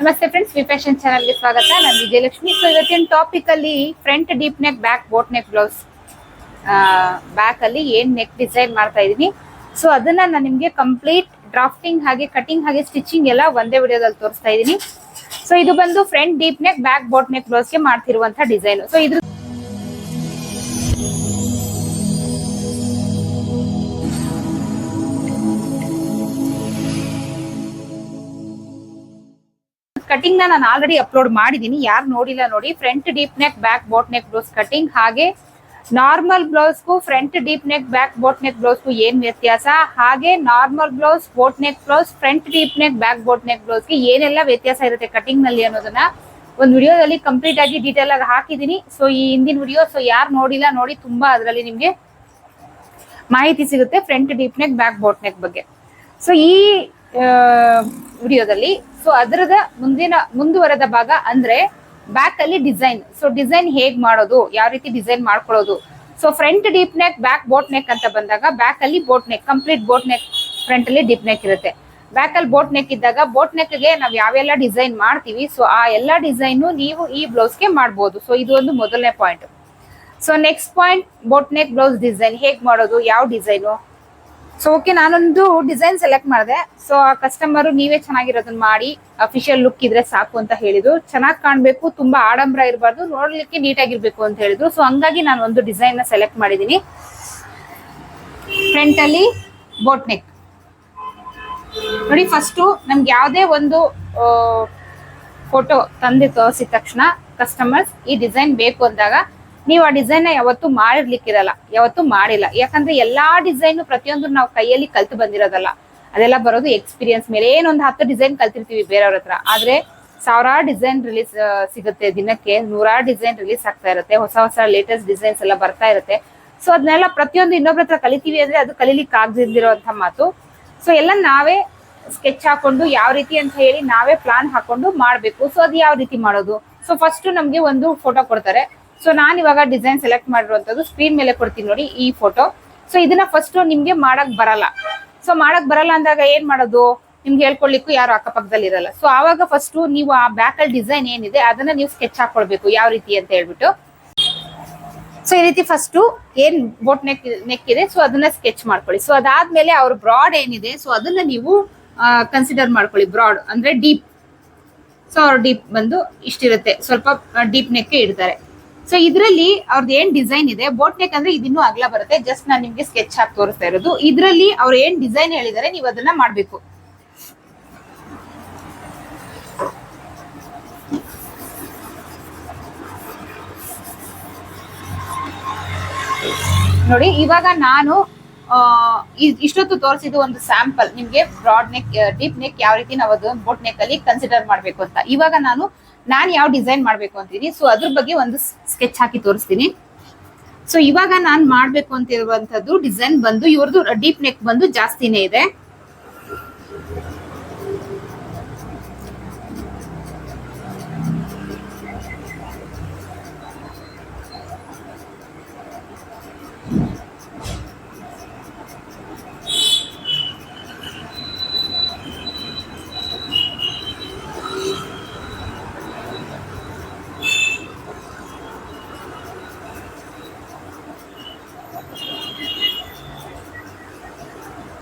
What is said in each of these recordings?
ನಮಸ್ತೆ friends V fashion ಚಾನಲ್ಗೆ ಸ್ವಾಗತ. ನಾನು ವಿಜಯಲಕ್ಷ್ಮಿ. ಸೊ ಇವತ್ತಿನ ಟಾಪಿಕ್ ಅಲ್ಲಿ front deep neck back boat neck blouse back ಅಲ್ಲಿ ಏನ್ ನೆಕ್ ಡಿಸೈನ್ ಮಾಡ್ತಾ ಇದೀನಿ ಸೊ ಅದನ್ನ ನಾನು ನಿಮ್ಗೆ ಕಂಪ್ಲೀಟ್ ಡ್ರಾಫ್ಟಿಂಗ್ ಹಾಗೆ ಕಟಿಂಗ್ ಹಾಗೆ ಸ್ಟಿಚಿಂಗ್ ಎಲ್ಲ ಒಂದೇ ವಿಡಿಯೋದಲ್ಲಿ ತೋರಿಸ್ತಾ ಇದೀನಿ ಸೊ ಇದು ಬಂದು front deep neck back boat neck ಬ್ಲೌಸ್ಗೆ ಮಾಡ್ತಿರುವಂತ ಡಿಸೈನ್ ಸೊ ಇದ್ರ ಕಟಿಂಗ್ನ ನಾನು ಆಲ್ರೆಡಿ ಅಪ್ಲೋಡ್ ಮಾಡಿದೀನಿ. ಯಾರು ನೋಡಿಲ್ಲ ನೋಡಿ front deep neck back boat neck blouse cutting ಹಾಗೆ normal ಬ್ಲೌಸ್ಗೂ front deep neck back boat neck ಬ್ಲೌಸ್ಗೂ ಏನ್ ವ್ಯತ್ಯಾಸ? ಹಾಗೆ normal blouse boat neck blouse front deep neck back boat neck ಬ್ಲೌಸ್ಗೆ ಏನೆಲ್ಲ ವ್ಯತ್ಯಾಸ ಇರುತ್ತೆ ಕಟಿಂಗ್ನಲ್ಲಿ ಅನ್ನೋದನ್ನ ಒಂದು ವಿಡಿಯೋದಲ್ಲಿ ಕಂಪ್ಲೀಟ್ ಆಗಿ ಡೀಟೇಲ್ ಆಗಿ ಹಾಕಿದೀನಿ. ಸೊ ಈ ಹಿಂದಿನ ವಿಡಿಯೋ ಸೊ ಯಾರು ನೋಡಿಲ್ಲ ನೋಡಿ ತುಂಬಾ ಅದರಲ್ಲಿ ನಿಮ್ಗೆ ಮಾಹಿತಿ ಸಿಗುತ್ತೆ front deep neck back boat neck ಬಗ್ಗೆ. ಸೊ ಈ ವಿಡಿಯೋದಲ್ಲಿ. ಸೊ ಅದರದ ಮುಂದಿನ, ಮುಂದುವರೆದ ಭಾಗ ಅಂದ್ರೆ ಬ್ಯಾಕ್ ಅಲ್ಲಿ ಡಿಸೈನ್ ಸೊ ಡಿಸೈನ್ ಹೇಗ್ ಮಾಡೋದು? ಯಾವ ರೀತಿ ಡಿಸೈನ್ ಮಾಡ್ಕೊಳ್ಳೋದು? So front deep neck back boat neck ಅಂತ ಬಂದಾಗ ಬ್ಯಾಕ್ ಅಲ್ಲಿ boat neck complete boat neck front ಅಲ್ಲಿ ಡೀಪ್ ನೆಕ್ ಇರುತ್ತೆ. ಬ್ಯಾಕ್ ಅಲ್ಲಿ ಬೋಟ್ ನೆಕ್ ಇದ್ದಾಗ ಬೋಟ್ ನೆಕ್ಗೆ ನಾವು ಯಾವೆಲ್ಲ ಡಿಸೈನ್ ಮಾಡ್ತೀವಿ? ಸೊ ಆ ಎಲ್ಲಾ ಡಿಸೈನ್ ನೀವು ಈ ಬ್ಲೌಸ್ಗೆ ಮಾಡಬಹುದು ಸೊ ಇದು ಒಂದು ಮೊದಲನೇ point so next point boat neck blouse design ಹೇಗ್ ಮಾಡೋದು? ಯಾವ ಡಿಸೈನು ಸೊ ಓಕೆ ನಾನೊಂದು ಡಿಸೈನ್ ಸೆಲೆಕ್ಟ್ ಮಾಡಿದೆ. ಸೊ ಆ ಕಸ್ಟಮರ್ ನೀವೇ ಚೆನ್ನಾಗಿರೋದನ್ನ ಮಾಡಿ ಅಫಿಷಿಯಲ್ ಲುಕ್ ಇದ್ರೆ ಸಾಕು ಅಂತ ಹೇಳಿದ್ರು. ಚೆನ್ನಾಗಿ ಕಾಣಬೇಕು, ತುಂಬಾ ಆಡಂಬರ ಇರಬಾರ್ದು, ನೋಡ್ಲಿಕ್ಕೆ ನೀಟಾಗಿರ್ಬೇಕು ಅಂತ ಹೇಳಿದ್ರು. ಸೊ ಹಂಗಾಗಿ ನಾನು ಒಂದು ಡಿಸೈನ್ನ ಸೆಲೆಕ್ಟ್ ಮಾಡಿದೀನಿ. ಫ್ರಂಟ್ ಅಲ್ಲಿ ಬೋಟ್ ನೆಕ್ ನೋಡಿ ಫಸ್ಟು ನಮ್ಗೆ ಯಾವುದೇ ಒಂದು ಫೋಟೋ ತಂದೆ ತೋರಿಸಿದ ತಕ್ಷಣ ಕಸ್ಟಮರ್ಸ್ ಈ ಡಿಸೈನ್ ಬೇಕು ಅಂದಾಗ ನೀವು ಆ ಡಿಸೈನ್ನ ಯಾವತ್ತು ಮಾಡಿರ್ಲಿಕ್ಕಿರಲ್ಲ, ಯಾವತ್ತು ಮಾಡಿಲ್ಲ. ಯಾಕಂದ್ರೆ ಎಲ್ಲಾ ಡಿಸೈನ್ ಪ್ರತಿಯೊಂದು ನಾವು ಕೈಯಲ್ಲಿ ಕಲ್ತು ಬಂದಿರೋದಲ್ಲ. ಅದೆಲ್ಲ ಬರೋದು ಎಕ್ಸ್ಪೀರಿಯನ್ಸ್ ಮೇಲೆ. ಏನೊಂದು ಹತ್ತು ಡಿಸೈನ್ ಕಲ್ತಿರ್ತೀವಿ ಬೇರೆಯವ್ರ ಹತ್ರ. ಆದ್ರೆ ಸಾವಿರಾರು ಡಿಸೈನ್ ರಿಲೀಸ್ ಸಿಗುತ್ತೆ. ದಿನಕ್ಕೆ ನೂರಾರು ಡಿಸೈನ್ ರಿಲೀಸ್ ಆಗ್ತಾ ಇರುತ್ತೆ. ಹೊಸ ಹೊಸ ಲೇಟೆಸ್ಟ್ ಡಿಸೈನ್ಸ್ ಎಲ್ಲ ಬರ್ತಾ ಇರುತ್ತೆ. ಸೊ ಅದನ್ನೆಲ್ಲ ಪ್ರತಿಯೊಂದು ಇನ್ನೊಬ್ರ ಹತ್ರ ಕಲಿತೀವಿ ಅಂದ್ರೆ ಅದು ಕಲೀಲಿಕ್ಕೆ ಆಗದಿರೋಂಥ ಮಾತು. ಸೊ ಎಲ್ಲ ನಾವೇ ಸ್ಕೆಚ್ ಹಾಕೊಂಡು ಯಾವ ರೀತಿ ಅಂತ ಹೇಳಿ ನಾವೇ ಪ್ಲಾನ್ ಹಾಕೊಂಡು ಮಾಡಬೇಕು. ಸೊ ಅದು ಯಾವ ರೀತಿ ಮಾಡೋದು? ಸೊ ಫಸ್ಟ್ ನಮಗೆ ಒಂದು ಫೋಟೋ ಕೊಡ್ತಾರೆ. ಸೊ ನಾನು ಇವಾಗ ಡಿಸೈನ್ ಸೆಲೆಕ್ಟ್ ಮಾಡಿರುವಂತದ್ದು ಸ್ಕ್ರೀನ್ ಮೇಲೆ ಕೊಡ್ತೀನಿ ನೋಡಿ ಈ ಫೋಟೋ ಸೊ ಇದನ್ನ ಫಸ್ಟ್ ನಿಮ್ಗೆ ಮಾಡಕ್ ಬರಲ್ಲ. ಸೊ ಮಾಡಕ್ ಬರಲ್ಲ ಅಂದಾಗ ಏನ್ ಮಾಡೋದು? ನಿಮ್ಗೆ ಹೇಳ್ಕೊಳ್ಲಿಕ್ಕೂ ಯಾರು ಅಕ್ಕಪಕ್ಕದಲ್ಲಿ ಇರಲ್ಲ. ಸೊ ಆವಾಗ ಫಸ್ಟ್ ನೀವು ಆ ಬ್ಯಾಕ್ ಅಲ್ಲಿ ಡಿಸೈನ್ ಏನಿದೆ ಅದನ್ನ ನೀವು ಸ್ಕೆಚ್ ಹಾಕೊಳ್ಬೇಕು. ಯಾವ ರೀತಿ ಅಂತ ಹೇಳ್ಬಿಟ್ಟು. ಸೊ ಈ ರೀತಿ ಫಸ್ಟ್ ಏನ್ ಬೋಟ್ ನೆಕ್ ನೆಕ್ ಇದೆ ಸೊ ಅದನ್ನ ಸ್ಕೆಚ್ ಮಾಡ್ಕೊಳ್ಳಿ. ಸೊ ಅದಾದ್ಮೇಲೆ ಅವ್ರ ಬ್ರಾಡ್ ಏನಿದೆ ಸೊ ಅದನ್ನ ನೀವು ಕನ್ಸಿಡರ್ ಮಾಡ್ಕೊಳ್ಳಿ. ಬ್ರಾಡ್ ಅಂದ್ರೆ ಡೀಪ್ ಸೊ ಅವ್ರ ಡೀಪ್ ಬಂದು ಇಷ್ಟಿರುತ್ತೆ. ಸ್ವಲ್ಪ ಡೀಪ್ ನೆಕ್ ಇಡ್ತಾರೆ. ಸೊ ಇದರಲ್ಲಿ ಅವ್ರದ್ದು ಏನ್ ಡಿಸೈನ್ ಇದೆ? ಬೋಟ್ ನೆಕ್ ಅಂದ್ರೆ ಇದಿನ್ನೂ ಅಗಲ ಬರುತ್ತೆ. ಜಸ್ಟ್ ನಾನು ನಿಮ್ಗೆ ಸ್ಕೆಚ್ ಹಾಕಿ ತೋರಿಸ್ತಾ ಇರೋದು. ಇದರಲ್ಲಿ ಅವ್ರು ಏನ್ ಡಿಸೈನ್ ಹೇಳಿದ್ದಾರೆ ನೀವು ಅದನ್ನ ಮಾಡ್ಬೇಕು. ನೋಡಿ, ಇವಾಗ ನಾನು ಇಷ್ಟೊತ್ತು ತೋರಿಸಿದ್ದು ಒಂದು ಸ್ಯಾಂಪಲ್ ನಿಮ್ಗೆ ಬ್ರಾಡ್ ನೆಕ್ ಡೀಪ್ ನೆಕ್ ಯಾವ ರೀತಿ ನಾವು ಅದು ಬೋಟ್ ನೆಕ್ ಅಲ್ಲಿ ಕನ್ಸಿಡರ್ ಮಾಡ್ಬೇಕು ಅಂತ. ಇವಾಗ ನಾನು ನಾನು ಯಾವ ಡಿಸೈನ್ ಮಾಡ್ಬೇಕು ಅಂತೀನಿ. ಸೊ ಅದ್ರ ಬಗ್ಗೆ ಒಂದು ಸ್ಕೆಚ್ ಹಾಕಿ ತೋರಿಸ್ತೀನಿ. ಸೊ ಇವಾಗ ನಾನು ಮಾಡ್ಬೇಕು ಅಂತ ಇರುವಂತದ್ದು ಡಿಸೈನ್ ಬಂದು ಇವ್ರದ್ದು ಡೀಪ್ ನೆಕ್ ಬಂದು ಜಾಸ್ತಿನೇ ಇದೆ.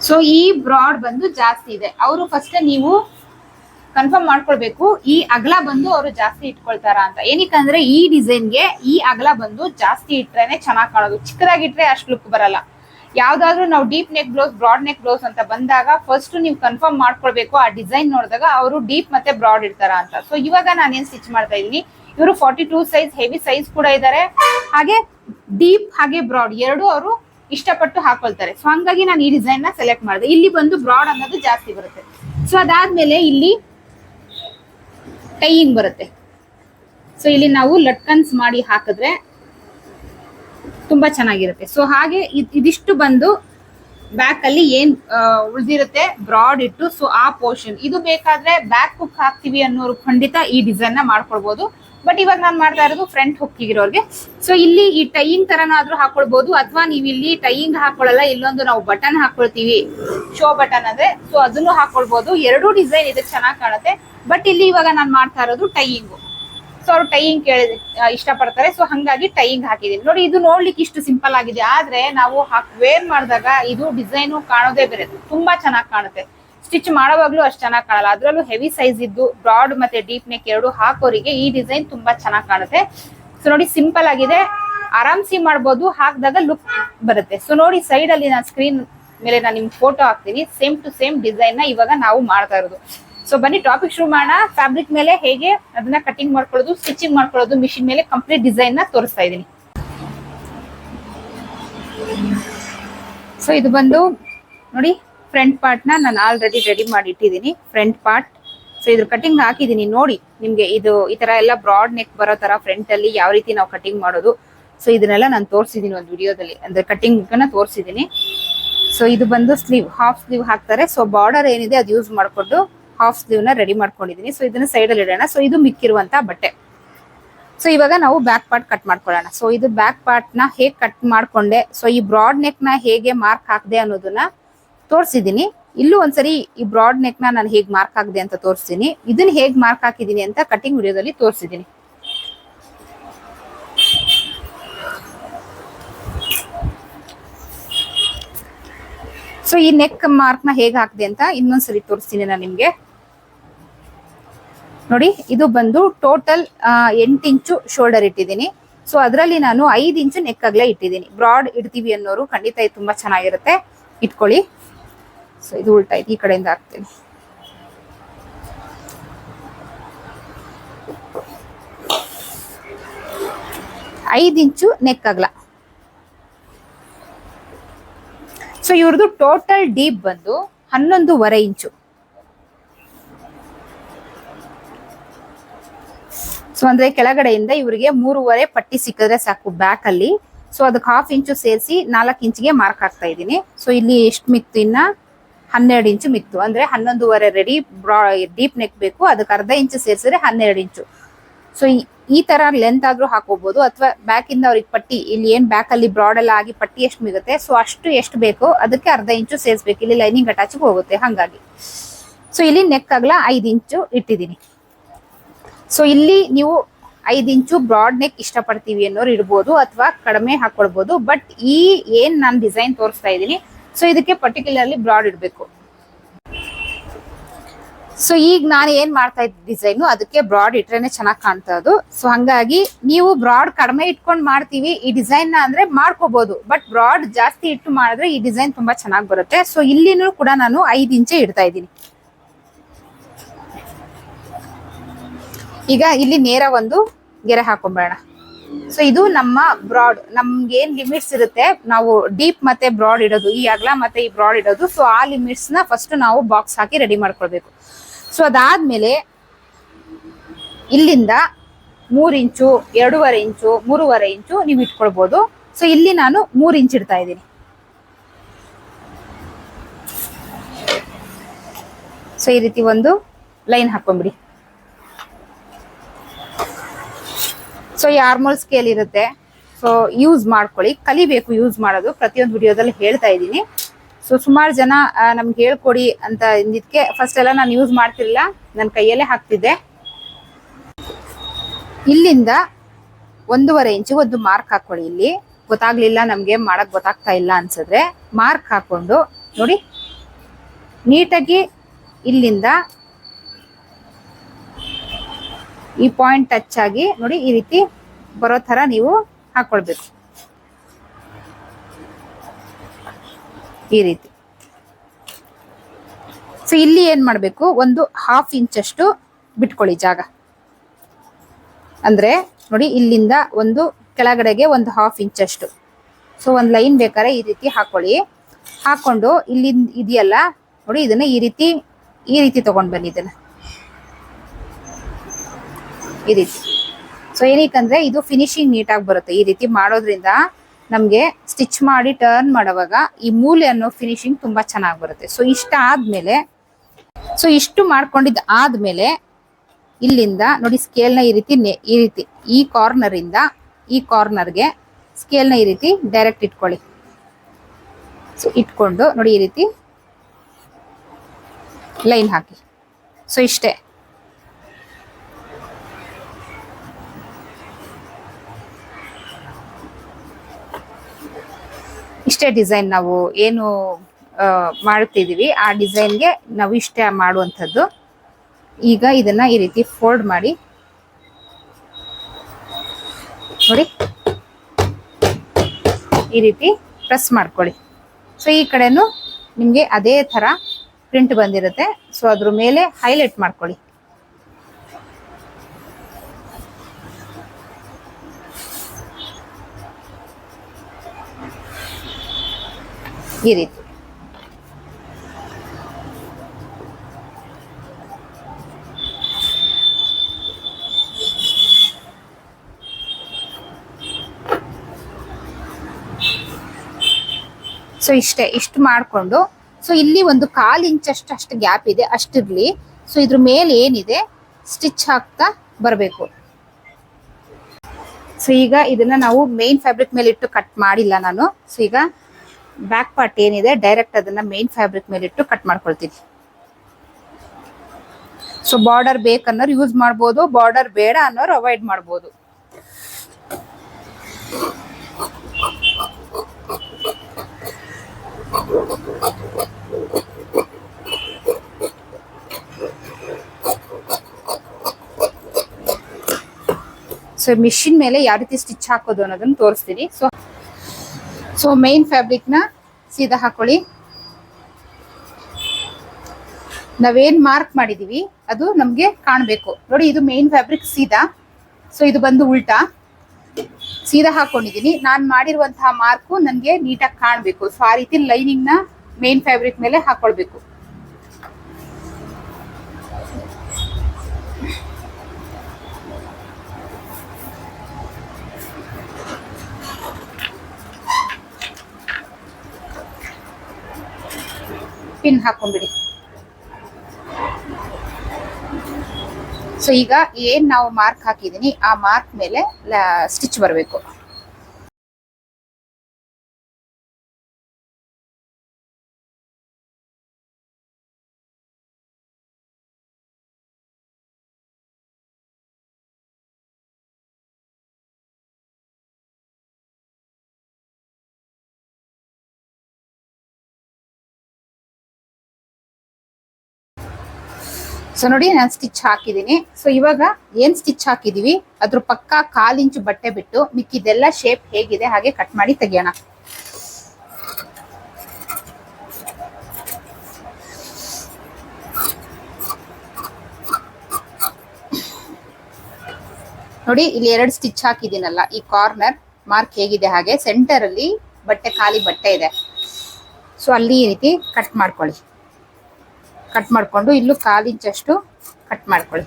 ಸೊ ಈ ಬ್ರಾಡ್ ಬಂದು ಜಾಸ್ತಿ ಇದೆ. ಅವರು ಫಸ್ಟ್ ನೀವು ಕನ್ಫರ್ಮ್ ಮಾಡ್ಕೊಳ್ಬೇಕು, ಈ ಅಗಲ ಬಂದು ಅವರು ಜಾಸ್ತಿ ಇಟ್ಕೊಳ್ತಾರ ಅಂತ. ಏನಕ್ಕಂದ್ರೆ, ಈ ಡಿಸೈನ್ಗೆ ಈ ಅಗಲ ಬಂದು ಜಾಸ್ತಿ ಇಟ್ರೇನೆ ಚೆನ್ನಾಗಿ ಕಾಣೋದು. ಚಿಕ್ಕದಾಗಿಟ್ರೆ ಅಷ್ಟು ಲುಕ್ ಬರಲ್ಲ. ಯಾವ್ದಾದ್ರು ನಾವು deep neck blouse broad neck blouse ಅಂತ ಬಂದಾಗ ಫಸ್ಟ್ ನೀವು ಕನ್ಫರ್ಮ್ ಮಾಡ್ಕೊಳ್ಬೇಕು, ಆ ಡಿಸೈನ್ ನೋಡಿದಾಗ ಅವರು ಡೀಪ್ ಮತ್ತೆ ಬ್ರಾಡ್ ಇಡ್ತಾರ ಅಂತ. ಸೊ ಇವಾಗ ನಾನು ಏನ್ ಸ್ಟಿಚ್ ಮಾಡ್ತಾ ಇದೀನಿ ಇವರು forty two size heavy size ಕೂಡ ಇದ್ದಾರೆ ಹಾಗೆ ಡೀಪ್ ಹಾಗೆ ಬ್ರಾಡ್ ಎರಡು ಅವರು ಇಷ್ಟಪಟ್ಟು ಹಾಕೊಳ್ತಾರೆ. ಸೊ ಹಂಗಾಗಿ ನಾನು ಈ ಡಿಸೈನ್ನ ಸೆಲೆಕ್ಟ್ ಮಾಡಿದೆ. ಇಲ್ಲಿ ಬಂದು ಬ್ರಾಡ್ ಅನ್ನೋದು ಜಾಸ್ತಿ ಬರುತ್ತೆ. ಸೊ ಅದಾದ್ಮೇಲೆ ಇಲ್ಲಿ ಟೈಯಿಂಗ್ ಬರುತ್ತೆ. ಸೊ ಇಲ್ಲಿ ನಾವು ಲಟ್ಕನ್ಸ್ ಮಾಡಿ ಹಾಕಿದ್ರೆ ತುಂಬಾ ಚೆನ್ನಾಗಿರುತ್ತೆ. ಸೊ ಹಾಗೆ ಇದ್- ಇದಿಷ್ಟು ಬಂದು ಬ್ಯಾಕ್ ಅಲ್ಲಿ ಏನ್ ಉಳಿದಿರುತ್ತೆ ಬ್ರಾಡ್ ಇಟ್ಟು ಸೊ ಆ ಪೋರ್ಷನ್ ಇದು ಬೇಕಾದ್ರೆ ಬ್ಯಾಕ್ ಹುಕ್ ಹಾಕ್ತಿವಿ ಅನ್ನೋರು ಖಂಡಿತ ಈ ಡಿಸೈನ್ನ ಮಾಡ್ಕೊಳ್ಬಹುದು ಬಟ್ ಇವಾಗ ನಾನು ಮಾಡ್ತಾ ಇರೋದು ಫ್ರಂಟ್ ಹುಕ್ಕಿಗಿರೋರ್ಗೆ ಸೊ ಇಲ್ಲಿ ಈ ಟೈಯಿಂಗ್ ತರನಾದ್ರೂ ಹಾಕೊಳ್ಬಹುದು ಅಥವಾ ನೀವು ಇಲ್ಲಿ ಟೈಯಿಂಗ್ ಹಾಕೊಳ್ಳಲ್ಲ, ಇಲ್ಲೊಂದು ನಾವು ಬಟನ್ ಹಾಕೊಳ್ತೀವಿ. ಶೋ ಬಟನ್ ಅಂದ್ರೆ ಸೊ ಅದನ್ನು ಹಾಕೊಳ್ಬಹುದು ಎರಡು ಡಿಸೈನ್ ಇದೆ, ಚೆನ್ನಾಗಿ ಕಾಣುತ್ತೆ. ಬಟ್ ಇಲ್ಲಿ ಇವಾಗ ನಾನು ಮಾಡ್ತಾ ಇರೋದು ಟೈಯಿಂಗು ಸೊ ಅವ್ರು ಟೈಯಿಂಗ್ ಕೇಳಿ ಇಷ್ಟಪಡ್ತಾರೆ. ಸೊ ಹಂಗಾಗಿ ಟೈಯಿಂಗ್ ಹಾಕಿದೀನಿ ನೋಡಿ, ಇದು ನೋಡ್ಲಿಕ್ಕೆ ಇಷ್ಟು ಸಿಂಪಲ್ ಆಗಿದೆ. ಆದ್ರೆ ನಾವು ವೇರ್ ಮಾಡಿದಾಗ ಇದು ಡಿಸೈನು ಕಾಣೋದೇ ಬೇರೆ. ತುಂಬಾ ಚೆನ್ನಾಗಿ ಕಾಣುತ್ತೆ. ಸ್ಟಿಚ್ ಮಾಡೋವಾಗ್ಲೂ ಅಷ್ಟು ಚೆನ್ನಾಗಿ ಕಾಣಲ್ಲ. ಅದ್ರಲ್ಲೂ ಹೆವಿ ಸೈಜ್ ಇದ್ದು ಬ್ರಾಡ್ ಮತ್ತೆ ಡೀಪ್ ನೆಕ್ ಎರಡು ಹಾಕೋರಿಗೆ ಈ ಡಿಸೈನ್ ತುಂಬಾ ಚೆನ್ನಾಗಿ ಕಾಣುತ್ತೆ. ಸೊ ನೋಡಿ ಸಿಂಪಲ್ ಆಗಿದೆ. ಆರಾಮ್ಸಿ ಮಾಡ್ಬೋದು. ಹಾಕಿದಾಗ ಲುಕ್ ಬರುತ್ತೆ. ಸೊ ನೋಡಿ ಸೈಡ್ ಅಲ್ಲಿ ನಾನು ಸ್ಕ್ರೀನ್ ಮೇಲೆ ನಾನು ನಿಮ್ಗೆ ಫೋಟೋ ಹಾಕ್ತೀನಿ. ಸೇಮ್ ಟು ಸೇಮ್ ಡಿಸೈನ್ನ ಇವಾಗ ನಾವು ಮಾಡ್ತಾ ಇರೋದು. ಸೊ ಬನ್ನಿ ಟಾಪಿಕ್ ಶುರು ಮಾಡೋಣ. ಫ್ಯಾಬ್ರಿಕ್ ಮೇಲೆ ಹೇಗೆ ಅದನ್ನ ಕಟಿಂಗ್ ಮಾಡ್ಕೊಳ್ಳೋದು ಸ್ಟಿಚಿಂಗ್ ಮಾಡ್ಕೊಳ್ಳೋದು ಮಿಷಿನ್ ಮೇಲೆ ಕಂಪ್ಲೀಟ್ ಡಿಸೈನ್ನ ತೋರಿಸ್ತಾ ಇದ್ದೀನಿ. ಸೊ ಇದು ಬಂದು ನೋಡಿ ಫ್ರಂಟ್ ಪಾರ್ಟ್ನ ನಾನು ಆಲ್ರೆಡಿ ರೆಡಿ ಮಾಡಿ ಇಟ್ಟಿದ್ದೀನಿ. ಫ್ರಂಟ್ ಪಾರ್ಟ್ ಸೊ ಇದ್ರ ಕಟಿಂಗ್ ಹಾಕಿದೀನಿ ನೋಡಿ, ನಿಮ್ಗೆ ಇದು ಈ ತರ ಎಲ್ಲ ಬ್ರಾಡ್ ನೆಕ್ ಬರೋ ತರ ಫ್ರಂಟ್ ಅಲ್ಲಿ ಯಾವ ರೀತಿ ನಾವು ಕಟಿಂಗ್ ಮಾಡೋದು. ಸೊ ಇದನ್ನೆಲ್ಲ ನಾನು ತೋರಿಸಿದೀನಿ ಒಂದು ವಿಡಿಯೋದಲ್ಲಿ ಅಂದ್ರೆ ಕಟಿಂಗ್ನ ತೋರಿಸಿದೀನಿ ಸೊ ಇದು ಬಂದು ಸ್ಲೀವ್ ಹಾಫ್ ಸ್ಲೀವ್ ಹಾಕ್ತಾರೆ. ಸೊ ಬಾರ್ಡರ್ ಏನಿದೆ ಅದು ಯೂಸ್ ಮಾಡ್ಕೊಂಡು ಹಾಫ್ ಸ್ಲೀವ್ನ ರೆಡಿ ಮಾಡ್ಕೊಂಡಿದ್ದೀನಿ ಸೊ ಇದನ್ನ ಸೈಡ್ ಅಲ್ಲಿ ಇಡೋಣ. ಸೊ ಇದು ಮಿಕ್ಕಿರುವಂತ ಬಟ್ಟೆ. ಸೊ ಇವಾಗ ನಾವು ಬ್ಯಾಕ್ ಪಾರ್ಟ್ ಕಟ್ ಮಾಡ್ಕೊಳ್ಳೋಣ. ಸೊ ಇದು ಬ್ಯಾಕ್ ಪಾರ್ಟ್ನ ಹೇಗೆ ಕಟ್ ಮಾಡ್ಕೊಂಡೆ? ಸೊ ಈ ಬ್ರಾಡ್ ನೆಕ್ನ ಹೇಗೆ ಮಾರ್ಕ್ ಹಾಕ್ದೆ ಅನ್ನೋದನ್ನ ತೋರಿಸಿದೀನಿ. ಇಲ್ಲೂ ಒಂದ್ಸರಿ ಈ ಬ್ರಾಡ್ ನೆಕ್ನ ನಾನು ಹೇಗೆ ಮಾರ್ಕ್ ಹಾಕಿದೆ ಅಂತ ತೋರಿಸ್ತೀನಿ ಇದನ್ನ ಹೇಗೆ ಮಾರ್ಕ್ ಹಾಕಿದೀನಿ ಅಂತ ಕಟಿಂಗ್ ವಿಡಿಯೋದಲ್ಲಿ ತೋರಿಸಿದೀನಿ. ಸೊ ಈ ನೆಕ್ ಮಾರ್ಕ್ನ ಹೇಗೆ ಹಾಕಿದೆ ಅಂತ ಇನ್ನೊಂದ್ಸರಿ ತೋರಿಸ್ತೀನಿ ನಾನು ನಿಮ್ಗೆ. ನೋಡಿ, ಇದು ಬಂದು ಟೋಟಲ್ ಎಂಟು ಇಂಚು ಶೋಲ್ಡರ್ ಇಟ್ಟಿದ್ದೀನಿ. ಸೊ ಅದರಲ್ಲಿ ನಾನು ಐದು ಇಂಚು ನೆಕ್ ಇಟ್ಟಿದ್ದೀನಿ. ಬ್ರಾಡ್ ಇಡ್ತೀವಿ ಅನ್ನೋರು ಖಂಡಿತ ಇದು ತುಂಬಾ ಚೆನ್ನಾಗಿರುತ್ತೆ. ಇಟ್ಕೊಳ್ಳಿ. ಸೊ ಇದು ಉಲ್ಟಾ ಇದೆ ಈ ಕಡೆಯಿಂದ ಹಾಕ್ತೀನಿ. ಐದು ಇಂಚು ನೆಕ್ ಸೊ ಇವ್ರದ್ದು ಟೋಟಲ್ ಡೀಪ್ ಬಂದು ಹನ್ನೊಂದೂವರೆ ಇಂಚು. ಸೊ ಅಂದ್ರೆ ಕೆಳಗಡೆಯಿಂದ ಇವರಿಗೆ ಮೂರುವರೆ ಪಟ್ಟಿ ಸಿಕ್ಕಿದ್ರೆ ಸಾಕು ಬ್ಯಾಕ್ ಅಲ್ಲಿ. ಸೊ ಅದಕ್ಕೆ ಹಾಫ್ ಇಂಚು ಸೇರಿಸಿ ನಾಲ್ಕು ಇಂಚಿಗೆ ಮಾರ್ಕ್ ಹಾಕ್ತಾ ಇದ್ದೀನಿ. ಸೊ ಇಲ್ಲಿ ಎಷ್ಟು ಮಿತ್ತು ಇನ್ನ? ಹನ್ನೆರಡು ಇಂಚು ಮಿತ್ತು. ಅಂದ್ರೆ ಹನ್ನೊಂದುವರೆ ರೆಡಿ ಬ್ರಾ ಡೀಪ್ ನೆಕ್ ಬೇಕು. ಅದಕ್ಕೆ ಅರ್ಧ ಇಂಚು ಸೇರಿಸಿದ್ರೆ ಹನ್ನೆರಡು ಇಂಚು ಸೊ ಈ ತರ ಲೆಂತ್ ಆದ್ರೂ ಹಾಕೋಬಹುದು ಅಥವಾ ಬ್ಯಾಕ್ ಇಂದ ಅವ್ರಿಗೆ ಪಟ್ಟಿ, ಇಲ್ಲಿ ಏನ್ ಬ್ಯಾಕ್ ಅಲ್ಲಿ ಬ್ರಾಡ್ ಎಲ್ಲ ಆಗಿ ಪಟ್ಟಿ ಎಷ್ಟು ಮಿಗುತ್ತೆ? ಸೊ ಅಷ್ಟು ಎಷ್ಟು ಬೇಕೋ? ಅದಕ್ಕೆ ಅರ್ಧ ಇಂಚು ಸೇರಿಸ್ಬೇಕು. ಇಲ್ಲಿ ಲೈನಿಂಗ್ ಅಟ್ಯಾಚ್ ಹೋಗುತ್ತೆ. ಹಾಗಾಗಿ. ಸೊ ಇಲ್ಲಿ ನೆಕ್ ಆಗಲ ಐದು ಇಂಚು ಇಟ್ಟಿದ್ದೀನಿ. ಸೊ ಇಲ್ಲಿ ನೀವು ಐದು ಇಂಚು ಬ್ರಾಡ್ ನೆಕ್ ಇಷ್ಟಪಡ್ತೀವಿ ಅನ್ನೋರು ಇಡ್ಬೋದು ಅಥವಾ ಕಡಿಮೆ ಹಾಕೊಳ್ಬೋದು. ಬಟ್ ಈ ಏನ್ ನಾನು ಡಿಸೈನ್ ತೋರಿಸ್ತಾ ಇದ್ದೀನಿ ಸೊ ಇದಕ್ಕೆ ಪರ್ಟಿಕ್ಯುಲರ್ಲಿ ಬ್ರಾಡ್ ಇಡಬೇಕು. ಸೊ ಈಗ ನಾನು ಏನ್ ಮಾಡ್ತಾ ಇದ್ದೀನಿ ಡಿಸೈನು ಅದಕ್ಕೆ ಬ್ರಾಡ್ ಇಟ್ರೇನೆ ಚೆನ್ನಾಗಿ ಕಾಣ್ತಾ ಅದು ಸೊ ಹಂಗಾಗಿ ನೀವು ಬ್ರಾಡ್ ಕಡಿಮೆ ಇಟ್ಕೊಂಡು ಮಾಡ್ತೀವಿ, ಈ ಡಿಸೈನ್ನ ಅಂದ್ರೆ ಮಾಡ್ಕೋಬಹುದು ಬಟ್ ಬ್ರಾಡ್ ಜಾಸ್ತಿ ಇಟ್ಟು ಮಾಡಿದ್ರೆ ಈ ಡಿಸೈನ್ ತುಂಬಾ ಚೆನ್ನಾಗಿ ಬರುತ್ತೆ. ಸೊ ಇಲ್ಲಿನೂ ಕೂಡ ನಾನು ಐದು ಇಂಚೆ ಇಡ್ತಾ ಇದ್ದೀನಿ. ಈಗ ಇಲ್ಲಿ ನೇರ ಒಂದು ಗೆರೆ ಹಾಕೊಂಬೇಡ ಸೊ ಇದು ನಮ್ಮ ಬ್ರಾಡ್, ನಮ್ಗೆ ಏನ್ ಲಿಮಿಟ್ಸ್ ಇರುತ್ತೆ? ನಾವು ಡೀಪ್ ಮತ್ತೆ ಬ್ರಾಡ್ ಇಡೋದು, ಈ ಅಗಲ ಮತ್ತೆ ಈ ಬ್ರಾಡ್ ಇಡೋದು ಸೊ ಆ ಲಿಮಿಟ್ಸ್ನ ಫಸ್ಟ್ ನಾವು ಬಾಕ್ಸ್ ಹಾಕಿ ರೆಡಿ ಮಾಡ್ಕೊಳ್ಬೇಕು. ಸೊ ಅದಾದ್ಮೇಲೆ ಇಲ್ಲಿಂದ ಮೂರ್ ಇಂಚು, ಎರಡೂವರೆ ಇಂಚು, ಮೂರುವರೆ ಇಂಚು ನೀವು ಇಟ್ಕೊಳ್ಬಹುದು ಸೊ ಇಲ್ಲಿ ನಾನು ಮೂರ್ ಇಂಚ್ ಇಡ್ತಾ ಇದ್ದೀನಿ. ಸೊ ಈ ರೀತಿ ಒಂದು ಲೈನ್ ಹಾಕೊಂಡ್ಬಿಡಿ ಸೊ ಈ ಆರ್ಮೋಲ್ ಸ್ಕೇಲ್ ಇರುತ್ತೆ. ಸೊ ಯೂಸ್ ಮಾಡ್ಕೊಳ್ಳಿ. ಕಲಿಬೇಕು ಯೂಸ್ ಮಾಡೋದು. ಪ್ರತಿಯೊಂದು ವಿಡಿಯೋದಲ್ಲಿ ಹೇಳ್ತಾ ಇದ್ದೀನಿ. ಸೊ ಸುಮಾರು ಜನ ನಮ್ಗೆ ಹೇಳ್ಕೊಡಿ ಅಂತ ಇಂದಿದ್ಕೆ ಫಸ್ಟ್ ಎಲ್ಲ ನಾನು ಯೂಸ್ ಮಾಡ್ತಿರ್ಲಿಲ್ಲ. ನನ್ನ ಕೈಯಲ್ಲೇ ಹಾಕ್ತಿದ್ದೆ. ಇಲ್ಲಿಂದ ಒಂದೂವರೆ ಇಂಚು ಒಂದು ಮಾರ್ಕ್ ಹಾಕೊಳ್ಳಿ ಇಲ್ಲಿ. ಗೊತ್ತಾಗ್ಲಿಲ್ಲ ನಮಗೆ, ಮಾಡಕ್ ಗೊತ್ತಾಗ್ತಾ ಇಲ್ಲ ಅನ್ಸಿದ್ರೆ. ಮಾರ್ಕ್ ಹಾಕೊಂಡು ನೋಡಿ. ನೀಟಾಗಿ ಇಲ್ಲಿಂದ ಈ ಪಾಯಿಂಟ್ ಟಚ್ ಆಗಿ ನೋಡಿ ಈ ರೀತಿ ಬರೋ ತರ ನೀವು ಹಾಕೊಳ್ಬೇಕು. ಈ ರೀತಿ. ಸೊ ಇಲ್ಲಿ ಏನ್ ಮಾಡಬೇಕು? ಒಂದು ಹಾಫ್ ಇಂಚಷ್ಟು ಬಿಟ್ಕೊಳ್ಳಿ ಜಾಗ. ಅಂದ್ರೆ ನೋಡಿ ಇಲ್ಲಿಂದ ಒಂದು ಕೆಳಗಡೆಗೆ ಒಂದು ಹಾಫ್ ಇಂಚಷ್ಟು ಸೊ ಒಂದು ಲೈನ್ ಬೇಕಾದ್ರೆ ಈ ರೀತಿ ಹಾಕೊಳ್ಳಿ. ಹಾಕೊಂಡು ಇಲ್ಲಿ ಇದೆಯಲ್ಲ, ನೋಡಿ ಇದನ್ನ ಈ ರೀತಿ ಈ ರೀತಿ ತಗೊಂಡ್ ಬನ್ನಿ ಇದನ್ನ. ಈ ರೀತಿ. ಸೊ ಏನಕ್ಕಂದ್ರೆ ಇದು ಫಿನಿಶಿಂಗ್ ನೀಟಾಗಿ ಬರುತ್ತೆ. ಈ ರೀತಿ ಮಾಡೋದ್ರಿಂದ ನಮಗೆ ಸ್ಟಿಚ್ ಮಾಡಿ ಟರ್ನ್ ಮಾಡುವಾಗ ಈ ಮೂಲೆ ಅನ್ನೋ ಫಿನಿಶಿಂಗ್ ತುಂಬಾ ಚೆನ್ನಾಗಿ ಬರುತ್ತೆ. ಸೊ ಇಷ್ಟ ಆದ್ಮೇಲೆ ಸೊ ಇಷ್ಟು ಮಾಡ್ಕೊಂಡಿದ್ ಆದ್ಮೇಲೆ ಇಲ್ಲಿಂದ ನೋಡಿ ಸ್ಕೇಲ್ನ ಈ ರೀತಿ ಈ ರೀತಿ, ಈ ಕಾರ್ನರ್ ಇಂದ ಈ ಕಾರ್ನರ್ಗೆ ಸ್ಕೇಲ್ನ ಈ ರೀತಿ ಡೈರೆಕ್ಟ್ ಇಟ್ಕೊಳ್ಳಿ. ಸೊ ಇಟ್ಕೊಂಡು ನೋಡಿ ಈ ರೀತಿ ಲೈನ್ ಹಾಕಿ. ಸೊ ಇಷ್ಟೇ. ಇಷ್ಟೇ ಡಿಸೈನ್ ನಾವು ಏನು ಆ, ಮಾಡ್ತಿದೀವಿ ಆ ಡಿಸೈನ್ಗೆ ನಾವು ಇಷ್ಟೇ ಮಾಡುವಂಥದ್ದು. ಈಗ ಇದನ್ನ ಈ ರೀತಿ ಫೋಲ್ಡ್ ಮಾಡಿ. ನೋಡಿ. ಈ ರೀತಿ ಪ್ರೆಸ್ ಮಾಡ್ಕೊಳ್ಳಿ. ಸೊ ಈ ಕಡೆನೂ ನಿಮಗೆ ಅದೇ ಥರ ಪ್ರಿಂಟ್ ಬಂದಿರುತ್ತೆ. ಸೊ ಅದ್ರ ಮೇಲೆ ಹೈಲೈಟ್ ಮಾಡ್ಕೊಳ್ಳಿ. ಈ ರೀತಿ. ಸೊ ಇಷ್ಟೇ, ಇಷ್ಟು ಮಾಡಿಕೊಂಡು ಸೊ ಇಲ್ಲಿ ಒಂದು ಕಾಲು ಇಂಚಷ್ಟು ಅಷ್ಟು ಗ್ಯಾಪ್ ಇದೆ ಅಷ್ಟಿರಲಿ ಸೊ ಇದ್ರ ಮೇಲೆ ಏನಿದೆ, ಸ್ಟಿಚ್ ಹಾಕ್ತಾ ಬರಬೇಕು. ಸೊ ಈಗ ಇದನ್ನ ನಾವು ಮೇನ್ ಫ್ಯಾಬ್ರಿಕ್ ಮೇಲೆ ಇಟ್ಟು ಕಟ್ ಮಾಡಿಲ್ಲ ನಾನು. ಸೊ ಈಗ ಬ್ಯಾಕ್ ಪಾರ್ಟ್ ಏನಿದೆ ಡೈರೆಕ್ಟ್ ಅದನ್ನ ಮೇನ್ ಫ್ಯಾಬ್ರಿಕ್ ಮೇಲೆ ಇಟ್ಟು ಕಟ್ ಮಾಡ್ಕೊಳ್ತೀನಿ ಸೊ ಬಾರ್ಡರ್ ಬೇಕನ್ನೋರು ಯೂಸ್ ಮಾಡ್ಬೋದು ಬಾರ್ಡರ್ ಬೇಡ ಅನ್ನೋರು ಅವಾಯ್ಡ್ ಮಾಡ್ಬೋದು. ಸೊ ಮಿಷಿನ್ ಮೇಲೆ ಯಾವ ರೀತಿ ಸ್ಟಿಚ್ ಹಾಕೋದು ಅನ್ನೋದನ್ನ ತೋರಿಸ್ತೀನಿ. ಸೊ ಸೊ ಮೇನ್ನ ಸೀದಾ ಹಾಕೊಳ್ಳಿ. ನಾವೇನು ಮಾರ್ಕ್ ಮಾಡಿದೀವಿ, ಅದು ನಮ್ಗೆ ಕಾಣ್ಬೇಕು. ನೋಡಿ, ಇದು ಮೇನ್ ಫ್ಯಾಬ್ರಿಕ್ ಸೀದಾ. ಸೊ ಇದು ಬಂದು ಉಲ್ಟಾ. ಸೀದಾ ಹಾಕೊಂಡಿದೀನಿ. ನಾನು ಮಾಡಿರುವಂತಹ ಮಾರ್ಕು ನನಗೆ ನೀಟಾಗಿ ಕಾಣಬೇಕು. ಸೊ ಆ ರೀತಿ ಲೈನಿಂಗ್ನ ಮೇನ್ ಫ್ಯಾಬ್ರಿಕ್ ಮೇಲೆ ಹಾಕೊಳ್ಬೇಕು. ಪಿನ್ ಹಾಕೊಂಡ್ಬಿಡಿ. ಸೊ ಈಗ ಏನ್ ನಾವು ಮಾರ್ಕ್ ಹಾಕಿದೀನಿ ಆ ಮಾರ್ಕ್ ಮೇಲೆ ಸ್ಟಿಚ್ ಬರಬೇಕು. ಸೊ ನೋಡಿ ನಾನು ಸ್ಟಿಚ್ ಹಾಕಿದೀನಿ ಸೊ ಇವಾಗ ಏನ್ ಸ್ಟಿಚ್ ಹಾಕಿದೀವಿ? ಅದ್ರ ಪಕ್ಕ ಕಾಲಿಂಚು ಬಟ್ಟೆ ಬಿಟ್ಟು ಮಿಕ್ಕಿದೆಲ್ಲ ಶೇಪ್ ಹೇಗಿದೆ ಹಾಗೆ ಕಟ್ ಮಾಡಿ ತೆಗಿಯೋಣ. ನೋಡಿ, ಇಲ್ಲಿ ಎರಡು ಸ್ಟಿಚ್ ಹಾಕಿದ್ದೀನಲ್ಲ, ಈ ಕಾರ್ನರ್ ಮಾರ್ಕ್ ಹೇಗಿದೆ ಹಾಗೆ ಸೆಂಟರ್ ಅಲ್ಲಿ ಬಟ್ಟೆ, ಖಾಲಿ ಬಟ್ಟೆ ಇದೆ. ಸೊ ಅಲ್ಲಿ ಈ ರೀತಿ ಕಟ್ ಮಾಡ್ಕೊಳ್ಳಿ. ಕಟ್ ಮಾಡ್ಕೊಂಡು ಇಲ್ಲೂ ಕಾಲು ಇಂಚಷ್ಟು ಕಟ್ ಮಾಡ್ಕೊಳ್ಳಿ.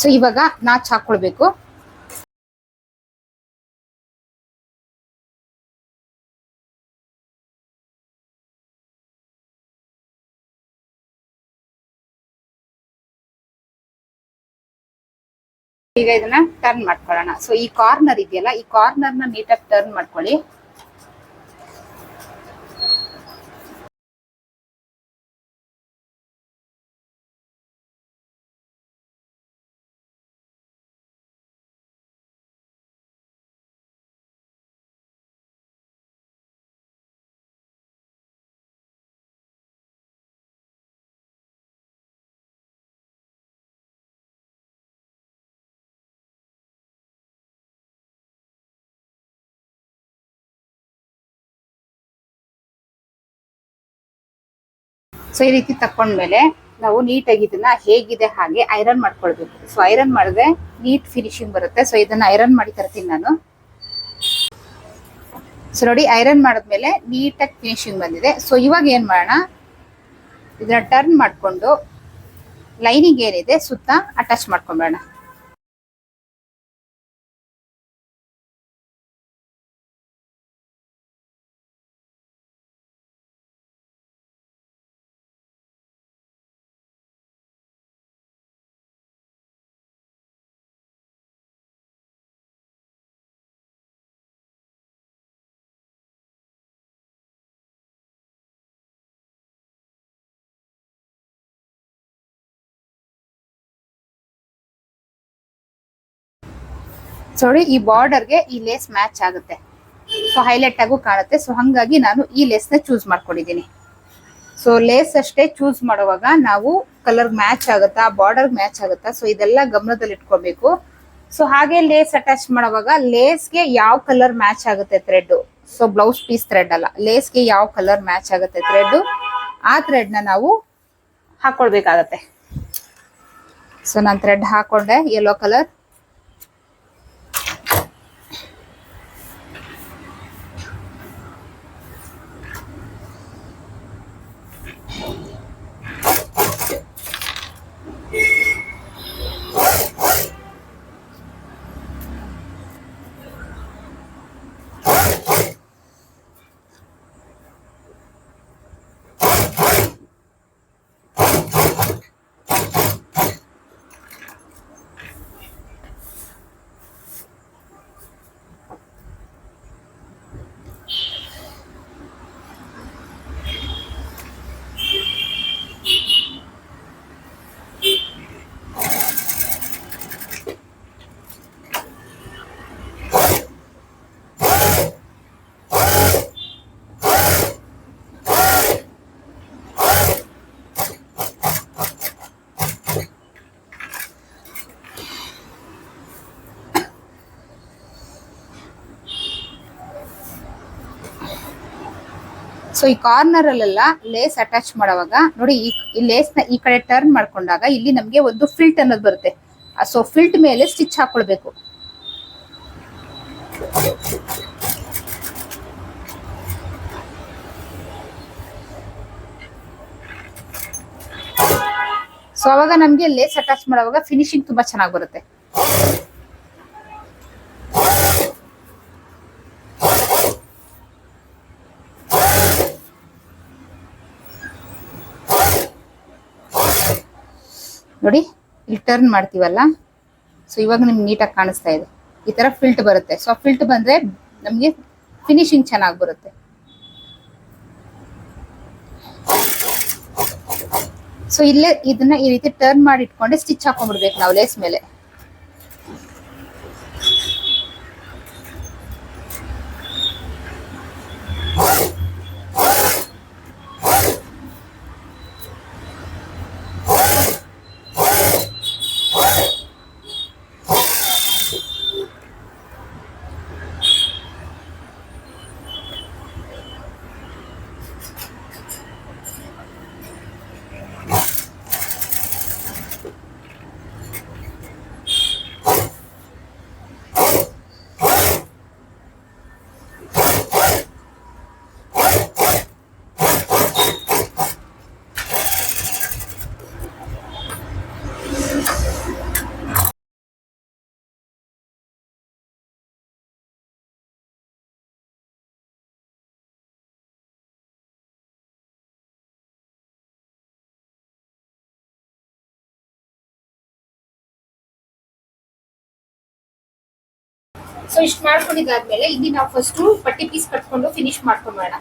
ಸೊ ಇವಾಗ ನಾಚ್ ಹಾಕೊಳ್ಬೇಕು. ಈಗ ಇದನ್ನ ಟರ್ನ್ ಮಾಡ್ಕೊಳ್ಳೋಣ. ಸೊ ಈ ಕಾರ್ನರ್ ಇದೆಯಲ್ಲ, ಈ ಕಾರ್ನರ್ನ ನೀಟಾಗಿ ಟರ್ನ್ ಮಾಡ್ಕೊಳ್ಳಿ. ಸೊ, ಈ ರೀತಿ ತಕ್ಕೊಂಡ್ಮೇಲೆ ನಾವು ನೀಟಾಗಿ ಇದನ್ನ ಹೇಗಿದೆ ಹಾಗೆ ಐರನ್ ಮಾಡ್ಕೊಳ್ಬೇಕು. ಸೊ ಐರನ್ ಮಾಡಿದ್ರೆ ನೀಟ್ ಫಿನಿಶಿಂಗ್ ಬರುತ್ತೆ. ಸೊ ಇದನ್ನ ಐರನ್ ಮಾಡಿ ತರ್ತೀನಿ ನಾನು. ಸೊ ನೋಡಿ ಐರನ್ ಮಾಡಿದ್ಮೇಲೆ ನೀಟಾಗಿ ಫಿನಿಶಿಂಗ್ ಬಂದಿದೆ. ಸೊ ಇವಾಗ ಏನು ಮಾಡೋಣ? ಇದನ್ನ ಟರ್ನ್ ಮಾಡಿಕೊಂಡು ಲೈನಿಂಗ್ ಏನಿದೆ ಸುತ್ತ ಅಟ್ಯಾಚ್ ಮಾಡ್ಕೊಂಬೇಡ ನೋಡಿ ಈ ಬಾರ್ಡರ್ಗೆ ಈ ಲೇಸ್ ಮ್ಯಾಚ್ ಆಗುತ್ತೆ. ಸೊ ಹೈಲೈಟ್ ಆಗು ಕಾಣುತ್ತೆ. ಸೊ ಹಂಗಾಗಿ ನಾನು ಈ ಲೇಸ್ನ ಚೂಸ್ ಮಾಡ್ಕೊಂಡಿದ್ದೀನಿ. ಸೊ ಲೇಸ್ ಅಷ್ಟೇ ಚೂಸ್ ಮಾಡುವಾಗ ನಾವು ಕಲರ್ ಮ್ಯಾಚ್ ಆಗುತ್ತಾ ಬಾರ್ಡರ್ ಮ್ಯಾಚ್ ಆಗುತ್ತಾ? ಸೊ ಇದೆಲ್ಲ ಗಮನದಲ್ಲಿ ಇಟ್ಕೋಬೇಕು. ಸೊ ಹಾಗೆ ಲೇಸ್ ಅಟ್ಯಾಚ್ ಮಾಡುವಾಗ ಲೇಸ್ಗೆ ಯಾವ ಕಲರ್ ಮ್ಯಾಚ್ ಆಗುತ್ತೆ thread so blouse piece thread ಅಲ್ಲ. ಲೇಸ್ಗೆ ಯಾವ ಕಲರ್ ಮ್ಯಾಚ್ ಆಗುತ್ತೆ ಥ್ರೆಡ್ ಆ ಥ್ರೆಡ್ನ ನಾವು ಹಾಕೊಳ್ಬೇಕಾಗತ್ತೆ. ಸೊ ನಾನು ಥ್ರೆಡ್ ಹಾಕೊಂಡೆ. ಯೆಲ್ಲೋ ಕಲರ್ ಸೊ ಈ ಕಾರ್ನರ್ ಅಲ್ಲೆಲ್ಲ ಲೇಸ್ ಅಟ್ಯಾಚ್ ಮಾಡುವಾಗ, ನೋಡಿ ಈ ಲೇಸ್ನ ಈ ಕಡೆ ಟರ್ನ್ ಮಾಡ್ಕೊಂಡಾಗ ಇಲ್ಲಿ ನಮ್ಗೆ ಒಂದು ಫಿಲ್ಟ್ ಅನ್ನೋದು ಬರುತ್ತೆ. ಸೊ ಫಿಲ್ಟ್ ಮೇಲೆ ಸ್ಟಿಚ್ ಹಾಕೊಳ್ಬೇಕು. ಸೊ ಅವಾಗ ನಮ್ಗೆ ಲೇಸ್ ಅಟ್ಯಾಚ್ ಮಾಡುವಾಗ ಫಿನಿಶಿಂಗ್ ತುಂಬಾ ಚೆನ್ನಾಗಿ ಬರುತ್ತೆ. ನೋಡಿ, ಇಲ್ಲಿ ಟರ್ನ್ ಮಾಡ್ತೀವಲ್ಲ? ಸೊ ಇವಾಗ ನಿಮ್ಗೆ ನೀಟಾಗಿ ಕಾಣಿಸ್ತಾ ಇದೆ. ಈ ತರ ಫಿಲ್ಟ್ ಬರುತ್ತೆ. ಸೊ ಫಿಲ್ಟ್ ಬಂದ್ರೆ ನಮಗೆ ಫಿನಿಶಿಂಗ್ ಚೆನ್ನಾಗಿ ಬರುತ್ತೆ. ಸೊ ಇಲ್ಲೇ ಇದನ್ನ ಈ ರೀತಿ ಟರ್ನ್ ಮಾಡಿ ಇಟ್ಕೊಂಡೆ ಸ್ಟಿಚ್ ಹಾಕೊಂಡ್ಬಿಡ್ಬೇಕು ನಾವು ಲೇಸ್ ಮೇಲೆ. ಸೊ ಇಷ್ಟು ಮಾಡ್ಕೊಂಡಿದ್ದಾದ್ಮೇಲೆ ಇಲ್ಲಿ ನಾವು ಫಸ್ಟ್ ಪಟ್ಟಿ ಪೀಸ್ ಕಟ್ಕೊಂಡು ಫಿನಿಶ್ ಮಾಡ್ಕೊಂಬೋಣ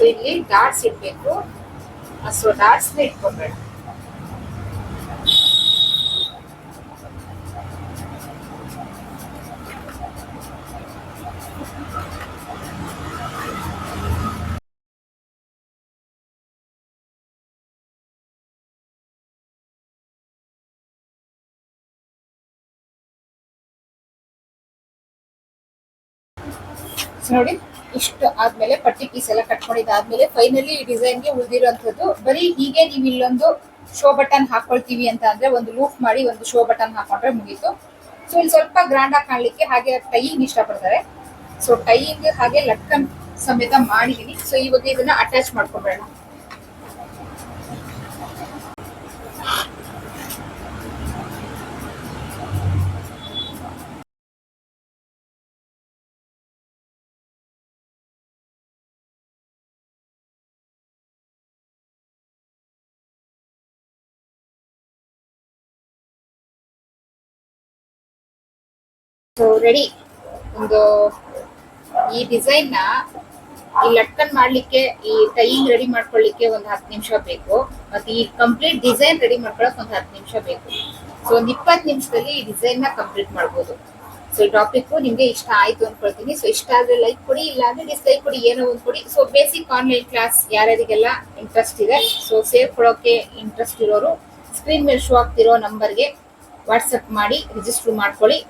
ಸೊ ಇಲ್ಲಿ ಡಾಟ್ಸ್ ಇಡ್ಬೇಕು ಸೊ ಡಾಟ್ಸ್ ಇಟ್ಕೊಬೇಡ. ನೋಡಿ, ಇಷ್ಟು ಆದ್ಮೇಲೆ ಪಟ್ಟಿ ಪೀಸ್ ಎಲ್ಲ ಕಟ್ಕೊಂಡಿದ್ದಾದ್ಮೇಲೆ ಫೈನಲಿ ಈ ಡಿಸೈನ್ಗೆ ಉಳಿದಿರುವಂತದ್ದು ಬರೀ ಹೀಗೆ ನೀವು ಇಲ್ಲೊಂದು ಶೋ ಬಟನ್ ಹಾಕೊಳ್ತೀವಿ ಅಂತ ಅಂದ್ರೆ ಒಂದು ಲೂಪ್ ಮಾಡಿ ಒಂದು ಶೋ ಬಟನ್ ಹಾಕೊಂಡ್ರೆ ಮುಗೀತು. ಸೊ ಇಲ್ಲಿ ಸ್ವಲ್ಪ ಗ್ರ್ಯಾಂಡ್ ಆಗಿ ಕಾಣ್ಲಿಕ್ಕೆ ಹಾಗೆ ಟೈಯಿಂಗ್ ಇಷ್ಟಪಡ್ತಾರೆ. ಸೊ ಟೈಯಿಂಗ್ ಹಾಗೆ ಲಟ್ಕನ್ ಸಮೇತ ಮಾಡಿದೀನಿ. ಸೊ ಇವಾಗ ಇದನ್ನ ಅಟ್ಯಾಚ್ ಮಾಡ್ಕೊಂಡ್ಬೇಡ ಸೊ ರೆಡಿ ಒಂದು, ಈ ಡಿಸೈನ್ನ ಈ ಲಟ್ಕನ್ ಮಾಡ್ಲಿಕ್ಕೆ, ಈ ಟೈಯಿಂಗ್ ರೆಡಿ ಮಾಡ್ಕೊಳ್ಳಿಕ್ಕೆ ಒಂದು ಹತ್ತು ನಿಮಿಷ ಬೇಕು. ಮತ್ತೆ ಈ ಕಂಪ್ಲೀಟ್ ಡಿಸೈನ್ ರೆಡಿ ಮಾಡ್ಕೊಳಕ್ ಒಂದು ಹತ್ತು ನಿಮಿಷ ಬೇಕು. ಸೊ ಒಂದು ಇಪ್ಪತ್ತು ನಿಮಿಷದಲ್ಲಿ ಈ ಡಿಸೈನ್ನ ಕಂಪ್ಲೀಟ್ ಮಾಡ್ಬೋದು. ಸೊ ಈ ಟಾಪಿಕ್ ನಿಮ್ಗೆ ಇಷ್ಟ ಆಯ್ತು ಅನ್ಕೊಳ್ತೀನಿ. ಸೊ ಇಷ್ಟ ಆದ್ರೆ ಲೈಕ್ ಕೊಡಿ ಇಲ್ಲ ಅಂದ್ರೆ ಡಿಸ್ಲೈಕ್ ಕೊಡಿ, ಏನೋ ಒಂದು ಕೊಡಿ. ಸೊ ಬೇಸಿಕ್ ಆನ್ಲೈನ್ ಕ್ಲಾಸ್ ಯಾರ್ಯಾರಿಗೆಲ್ಲ ಇಂಟ್ರೆಸ್ಟ್ ಇದೆ ಸೊ ಸೇವ್ ಕೊಡೋಕೆ ಇಂಟ್ರೆಸ್ಟ್ ಇರೋರು ಸ್ಕ್ರೀನ್ ಮೇಲೆ ಶೋ ಆಗ್ತಿರೋ ನಂಬರ್ಗೆ ವಾಟ್ಸಪ್ ಮಾಡಿ ರಿಜಿಸ್ಟರ್ ಮಾಡ್ಕೊಳ್ಳಿ.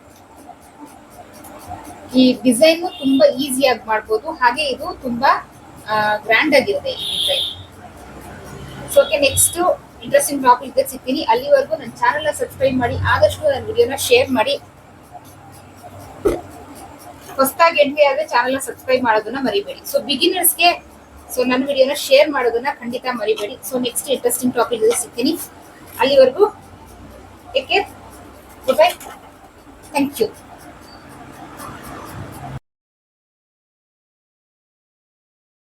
ಈ ಡಿಸೈನ್ ತುಂಬಾ ಈಸಿಯಾಗಿ ಮಾಡ್ಬೋದು. ಹಾಗೆ ಇದು ತುಂಬಾ ಗ್ರ್ಯಾಂಡ್ ಆಗಿರುತ್ತೆ ಈ design so okay next interesting topic ಸಿಗ್ತೀನಿ. ಅಲ್ಲಿವರೆಗೂ ನನ್ನ ಚಾನೆಲ್ ಸಬ್ಸ್ಕ್ರೈಬ್ ಮಾಡಿ, ಆದಷ್ಟು ನನ್ನ ವಿಡಿಯೋನ ಶೇರ್ ಮಾಡಿ. ಹೊಸದಾಗಿ ಎಂಟ್ರಿ ಆದ್ರೆ ಚಾನೆಲ್ ಸಬ್ಸ್ಕ್ರೈಬ್ ಮಾಡೋದನ್ನ ಮರಿಬೇಡಿ. ಸೊ ಬಿಗಿನರ್ಸ್ಗೆ ಸೊ ನನ್ನ ವಿಡಿಯೋನ ಶೇರ್ ಮಾಡೋದನ್ನ ಖಂಡಿತ ಮರಿಬೇಡಿ. ಸೊ ನೆಕ್ಸ್ಟ್ ಇಂಟ್ರೆಸ್ಟಿಂಗ್ ಟಾಪಿಕ್ ಸಿಗ್ತೀನಿ. ಅಲ್ಲಿವರೆಗೂ take care bye thank you